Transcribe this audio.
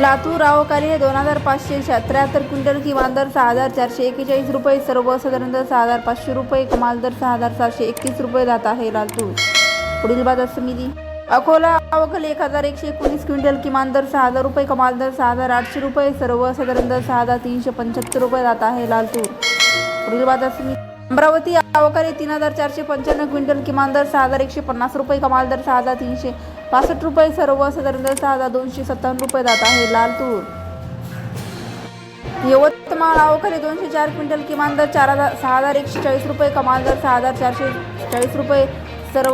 लातूर आवकाली दोन हजार पाचशे त्र्याहत्तर क्विंटल किमान दर सहा हजार चारशे एकेचाळीस रुपये सर्वसाधारण दर सहा हजार पाचशे रुपये कमाल दर सहा हजार सहाशे एकतीस रुपये जात आहे लातूर. पुढील बाजार समिती. अकोला अवकल एक हजार एकशे एकोणीस क्विंटल किमान दर सहा हजार रुपये कमाल दर सहा हजार आठशे रुपये सर्वसाधारण दर सहा हजार तीनशे पंच्याहत्तर रुपये जात आहे लालतूर पुढील बाजार समिती. अमरावती अवकाळी तीन हजार चारशे पंच्याण्णव क्विंटल किमान दर सहा हजार एकशे पन्नास रुपये कमाल दर सहा हजार तीनशे पासष्ट रुपये सर्व साधारण दर सहा हजार दोनशे सत्तावन्न रुपये जात आहे लाल तूर. यवतमाळ अवकाळी दोनशे चार क्विंटल किमान दर चार हजार सहा हजार एकशे चाळीस रुपये कमाल दर सहा हजार चारशे चाळीस रुपये सर्व